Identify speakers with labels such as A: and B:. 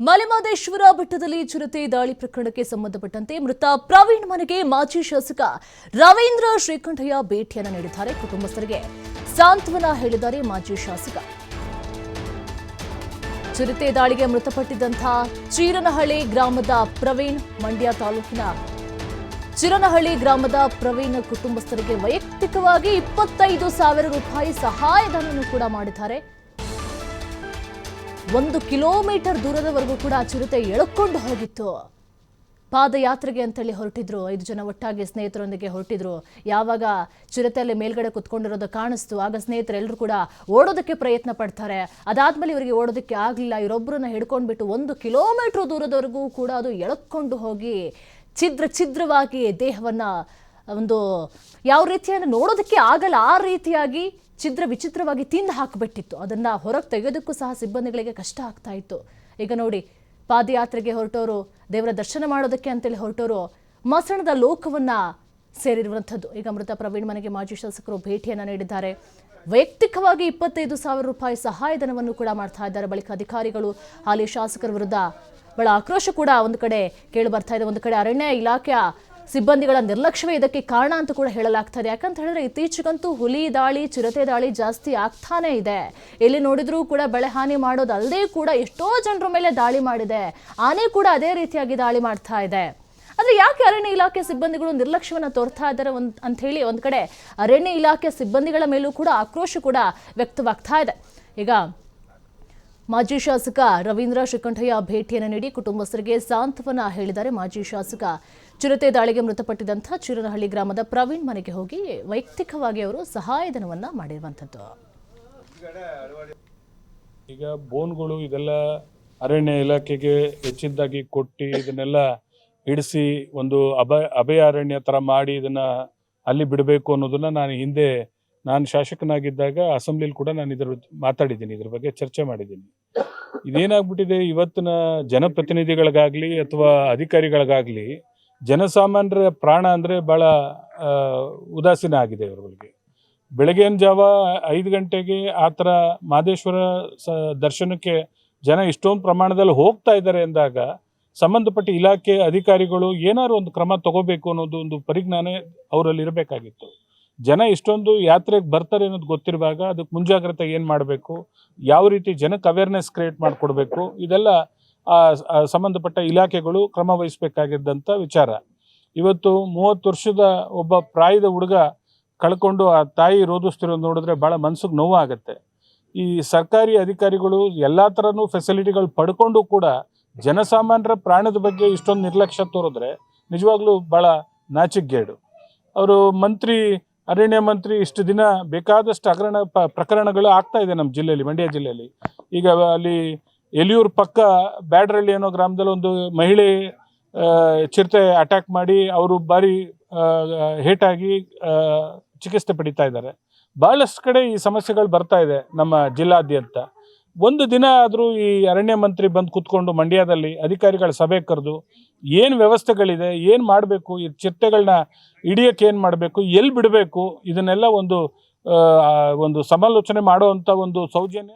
A: ಮಲೆಮಹದೇಶ್ವರ ಬೆಟ್ಟದಲ್ಲಿ ಚಿರತೆ ದಾಳಿ ಪ್ರಕರಣಕ್ಕೆ ಸಂಬಂಧಪಟ್ಟಂತೆ ಮೃತ ಪ್ರವೀಣ್ ಮನೆಗೆ ಮಾಜಿ ಶಾಸಕ ರವೀಂದ್ರ ಶ್ರೀಕಂಠಯ್ಯ ಭೇಟಿಯನ್ನು ನೀಡಿದ್ದಾರೆ. ಕುಟುಂಬಸ್ಥರಿಗೆ ಸಾಂತ್ವನ ಹೇಳಿದ್ದಾರೆ ಮಾಜಿ ಶಾಸಕ. ಚಿರತೆ ದಾಳಿಗೆ ಮೃತಪಟ್ಟಿದ್ದಂಥ ಚೀರನಹಳ್ಳಿ ಗ್ರಾಮದ ಪ್ರವೀಣ್ ಮಂಡ್ಯ ತಾಲೂಕಿನ ಚಿರನಹಳ್ಳಿ ಗ್ರಾಮದ ಪ್ರವೀಣ್ ಕುಟುಂಬಸ್ಥರಿಗೆ ವೈಯಕ್ತಿಕವಾಗಿ ಇಪ್ಪತ್ತೈದು ಸಾವಿರ ರೂಪಾಯಿ ಸಹಾಯಧನವನ್ನು ಕೂಡ ಮಾಡಿದ್ದಾರೆ. ಒಂದು ಕಿಲೋಮೀಟರ್ ದೂರದವರೆಗೂ ಕೂಡ ಆ ಚಿರತೆ ಎಳ್ಕೊಂಡು ಹೋಗಿತ್ತು. ಪಾದಯಾತ್ರೆಗೆ ಅಂತೇಳಿ ಹೊರಟಿದ್ರು. ಐದು ಜನ ಒಟ್ಟಾಗಿ ಸ್ನೇಹಿತರೊಂದಿಗೆ ಹೊರಟಿದ್ರು. ಯಾವಾಗ ಚಿರತೆಯಲ್ಲಿ ಮೇಲ್ಗಡೆ ಕುತ್ಕೊಂಡಿರೋದು ಕಾಣಿಸ್ತು. ಆಗ ಸ್ನೇಹಿತರೆಲ್ಲರೂ ಕೂಡ ಓಡೋದಕ್ಕೆ ಪ್ರಯತ್ನ ಪಡ್ತಾರೆ. ಅದಾದ್ಮೇಲೆ ಇವರಿಗೆ ಓಡೋದಕ್ಕೆ ಆಗಲಿಲ್ಲ. ಇವರೊಬ್ಬರನ್ನ ಹಿಡ್ಕೊಂಡ್ಬಿಟ್ಟು ಒಂದು ಕಿಲೋಮೀಟರ್ ದೂರದವರೆಗೂ ಕೂಡ ಅದು ಎಳ್ಕೊಂಡು ಹೋಗಿ ಛಿದ್ರ ಛಿದ್ರವಾಗಿ ದೇಹವನ್ನ ಒಂದು ಯಾವ ರೀತಿಯನ್ನು ನೋಡೋದಕ್ಕೆ ಆಗಲ್ಲ, ಆ ರೀತಿಯಾಗಿ ಚಿತ್ರ ವಿಚಿತ್ರವಾಗಿ ತಿಂದು ಹಾಕಿಬಿಟ್ಟಿತ್ತು. ಅದನ್ನು ಹೊರಗೆ ತೆಗೆಯೋದಕ್ಕೂ ಸಹ ಸಿಬ್ಬಂದಿಗಳಿಗೆ ಕಷ್ಟ ಆಗ್ತಾ ಇತ್ತು. ಈಗ ನೋಡಿ, ಪಾದಯಾತ್ರೆಗೆ ಹೊರಟೋರು, ದೇವರ ದರ್ಶನ ಮಾಡೋದಕ್ಕೆ ಅಂತೇಳಿ ಹೊರಟೋರು, ಮಸಣದ ಲೋಕವನ್ನು ಸೇರಿರುವಂಥದ್ದು. ಈಗ ಮೃತ ಪ್ರವೀಣ್ ಮನೆಗೆ ಮಾಜಿ ಶಾಸಕರು ಭೇಟಿಯನ್ನು ನೀಡಿದ್ದಾರೆ. ವೈಯಕ್ತಿಕವಾಗಿ ಇಪ್ಪತ್ತೈದು ಸಾವಿರ ರೂಪಾಯಿ ಸಹಾಯಧನವನ್ನು ಕೂಡ ಮಾಡ್ತಾ ಇದ್ದಾರೆ. ಬಳಿಕ ಅಧಿಕಾರಿಗಳು, ಹಾಲಿ ಶಾಸಕರ ವಿರುದ್ಧ ಬಹಳ ಆಕ್ರೋಶ ಕೂಡ ಒಂದು ಕಡೆ ಕೇಳಿ ಬರ್ತಾ ಇದೆ. ಒಂದು ಕಡೆ ಅರಣ್ಯ ಇಲಾಖೆಯ ಸಿಬ್ಬಂದಿಗಳ ನಿರ್ಲಕ್ಷ್ಯವೇ ಇದಕ್ಕೆ ಕಾರಣ ಅಂತ ಕೂಡ ಹೇಳಲಾಗ್ತದೆ. ಯಾಕಂತ ಹೇಳಿದ್ರೆ ಇತ್ತೀಚೆಗಂತೂ ಹುಲಿ ದಾಳಿ, ಚಿರತೆ ದಾಳಿ ಜಾಸ್ತಿ ಆಗ್ತಾನೇ ಇದೆ. ಎಲ್ಲಿ ನೋಡಿದ್ರೂ ಕೂಡ ಬೆಳೆ ಹಾನಿ ಮಾಡೋದಲ್ಲದೆ ಕೂಡ ಎಷ್ಟೋ ಜನರ ಮೇಲೆ ದಾಳಿ ಮಾಡಿದೆ. ಆನೆ ಕೂಡ ಅದೇ ರೀತಿಯಾಗಿ ದಾಳಿ ಮಾಡ್ತಾ ಇದೆ. ಆದರೆ ಯಾಕೆ ಅರಣ್ಯ ಇಲಾಖೆ ಸಿಬ್ಬಂದಿಗಳು ನಿರ್ಲಕ್ಷ್ಯವನ್ನು ತೋರ್ತಾ ಇದ್ದಾರೆ ಒಂದು ಅಂತ ಹೇಳಿ ಒಂದ್ ಕಡೆ ಅರಣ್ಯ ಇಲಾಖೆ ಸಿಬ್ಬಂದಿಗಳ ಮೇಲೂ ಕೂಡ ಆಕ್ರೋಶ ಕೂಡ ವ್ಯಕ್ತವಾಗ್ತಾ ಇದೆ. ಈಗ ಮಾಜಿ ಶಾಸಕ ರವೀಂದ್ರ ಶ್ರೀಕಂಠಯ್ಯ ಭೇಟಿಯನ್ನು ನೀಡಿ ಕುಟುಂಬಸ್ಥರಿಗೆ ಸಾಂತ್ವನ ಹೇಳಿದ್ದಾರೆ. ಮಾಜಿ ಶಾಸಕ ಚಿರತೆ ದಾಳಿಗೆ ಮೃತಪಟ್ಟಿದ್ದಂಥ ಚಿರನಹಳ್ಳಿ ಗ್ರಾಮದ ಪ್ರವೀಣ್ ಮನೆಗೆ ಹೋಗಿ ವೈಯಕ್ತಿಕವಾಗಿ ಅವರು ಸಹಾಯಧನವನ್ನು ಮಾಡಿರುವಂಥದ್ದು.
B: ಈಗ ಬೋನ್ಗಳು ಇದೆಲ್ಲ ಅರಣ್ಯ ಇಲಾಖೆಗೆ ಹೆಚ್ಚಿದ್ದಾಗಿ ಕೊಟ್ಟು ಇದನ್ನೆಲ್ಲ ಹಿಡಿಸಿ ಒಂದು ಅಭಯ ಅಭಯಾರಣ್ಯ ಥರ ಮಾಡಿ ಇದನ್ನ ಅಲ್ಲಿ ಬಿಡಬೇಕು ಅನ್ನೋದನ್ನ ನಾನು ಹಿಂದೆ ನಾನು ಶಾಸಕನಾಗಿದ್ದಾಗ ಅಸೆಂಬ್ಲಿಲಿ ಕೂಡ ನಾನು ಇದ್ರ ಮಾತಾಡಿದ್ದೀನಿ, ಇದ್ರ ಬಗ್ಗೆ ಚರ್ಚೆ ಮಾಡಿದ್ದೀನಿ. ಇದೇನಾಗ್ಬಿಟ್ಟಿದೆ, ಇವತ್ತಿನ ಜನಪ್ರತಿನಿಧಿಗಳಿಗಾಗ್ಲಿ ಅಥವಾ ಅಧಿಕಾರಿಗಳಿಗಾಗ್ಲಿ, ಜನಸಾಮಾನ್ಯರ ಪ್ರಾಣ ಅಂದರೆ ಭಾಳ ಉದಾಸೀನ ಆಗಿದೆ ಇವರುಗಳಿಗೆ ಬೆಳಗಿನ ಜಾವ ಐದು ಗಂಟೆಗೆ ಆ ಥರ ಮಾದೇಶ್ವರ ಸ, ದರ್ಶನಕ್ಕೆ ಜನ ಇಷ್ಟೊಂದು ಪ್ರಮಾಣದಲ್ಲಿ ಹೋಗ್ತಾ ಇದ್ದಾರೆ ಅಂದಾಗ ಸಂಬಂಧಪಟ್ಟ ಇಲಾಖೆ ಅಧಿಕಾರಿಗಳು ಏನಾದ್ರು ಒಂದು ಕ್ರಮ ತಗೋಬೇಕು ಅನ್ನೋದು ಒಂದು ಪರಿಜ್ಞಾನ ಅವರಲ್ಲಿ ಇರಬೇಕಾಗಿತ್ತು ಜನ ಇಷ್ಟೊಂದು ಯಾತ್ರೆಗೆ ಬರ್ತಾರೆ ಅನ್ನೋದು ಗೊತ್ತಿರುವಾಗ ಅದಕ್ಕೆ ಮುಂಜಾಗ್ರತೆ ಏನು ಮಾಡಬೇಕು? ಯಾವ ರೀತಿ ಜನಕ್ಕೆ ಅವೇರ್ನೆಸ್ ಕ್ರಿಯೇಟ್ ಮಾಡಿಕೊಡ್ಬೇಕು? ಇದೆಲ್ಲ, ಆ ಸಂಬಂಧಪಟ್ಟ ಇಲಾಖೆಗಳು ಕ್ರಮ ವಹಿಸಬೇಕಾಗಿದ್ದಂಥ ವಿಚಾರ. ಇವತ್ತು ಮೂವತ್ತು ವರ್ಷದ ಒಬ್ಬ ಪ್ರಾಯದ ಹುಡುಗ ಕಳ್ಕೊಂಡು ಆ ತಾಯಿ ರೋಧಿಸ್ತಿರೋದು ನೋಡಿದ್ರೆ ಭಾಳ ಮನ್ಸಿಗೆ ನೋವಾಗುತ್ತೆ. ಈ ಸರ್ಕಾರಿ ಅಧಿಕಾರಿಗಳು ಎಲ್ಲ ಥರನೂ ಫೆಸಿಲಿಟಿಗಳು ಪಡ್ಕೊಂಡು ಕೂಡ ಜನಸಾಮಾನ್ಯರ ಪ್ರಾಣದ ಬಗ್ಗೆ ಇಷ್ಟೊಂದು ನಿರ್ಲಕ್ಷ್ಯ ತೋರಿದ್ರೆ ನಿಜವಾಗ್ಲೂ ಭಾಳ ನಾಚಿಕೆಗೇಡು. ಅವರು ಮಂತ್ರಿ ಅರಣ್ಯ ಮಂತ್ರಿ ಇಷ್ಟು ದಿನ ಬೇಕಾದಷ್ಟು ಹಗರಣ ಪ ಪ್ರಕರಣಗಳು ಆಗ್ತಾ ಇದೆ ನಮ್ಮ ಜಿಲ್ಲೆಯಲ್ಲಿ, ಮಂಡ್ಯ ಜಿಲ್ಲೆಯಲ್ಲಿ. ಈಗ ಅಲ್ಲಿ ಎಲಿಯೂರು ಪಕ್ಕ ಬ್ಯಾಡ್ರಳ್ಳಿ ಅನ್ನೋ ಗ್ರಾಮದಲ್ಲಿ ಒಂದು ಮಹಿಳೆ ಚಿರತೆ ಅಟ್ಯಾಕ್ ಮಾಡಿ ಅವರು ಭಾರಿ ಹೇಟಾಗಿ ಚಿಕಿತ್ಸೆ ಪಡಿತಾ ಇದ್ದಾರೆ. ಬಹಳಷ್ಟು ಕಡೆ ಈ ಸಮಸ್ಯೆಗಳು ಬರ್ತಾ ಇದೆ ನಮ್ಮ ಜಿಲ್ಲಾದ್ಯಂತ. ಒಂದು ದಿನ ಆದರೂ ಈ ಅರಣ್ಯ ಮಂತ್ರಿ ಬಂದು ಕೂತ್ಕೊಂಡು ಮಂಡ್ಯದಲ್ಲಿ ಅಧಿಕಾರಿಗಳ ಸಭೆ ಕರೆದು ಏನು ವ್ಯವಸ್ಥೆಗಳಿದೆ, ಏನು ಮಾಡಬೇಕು, ಈ ಚಿರತೆಗಳನ್ನ ಹಿಡಿಯೋಕ್ಕೆ ಏನು ಮಾಡಬೇಕು ಎಲ್ಲಿ ಬಿಡಬೇಕು, ಇದನ್ನೆಲ್ಲ ಒಂದು ಒಂದು ಸಮಾಲೋಚನೆ ಮಾಡುವಂಥ ಒಂದು ಸೌಜನ್ಯ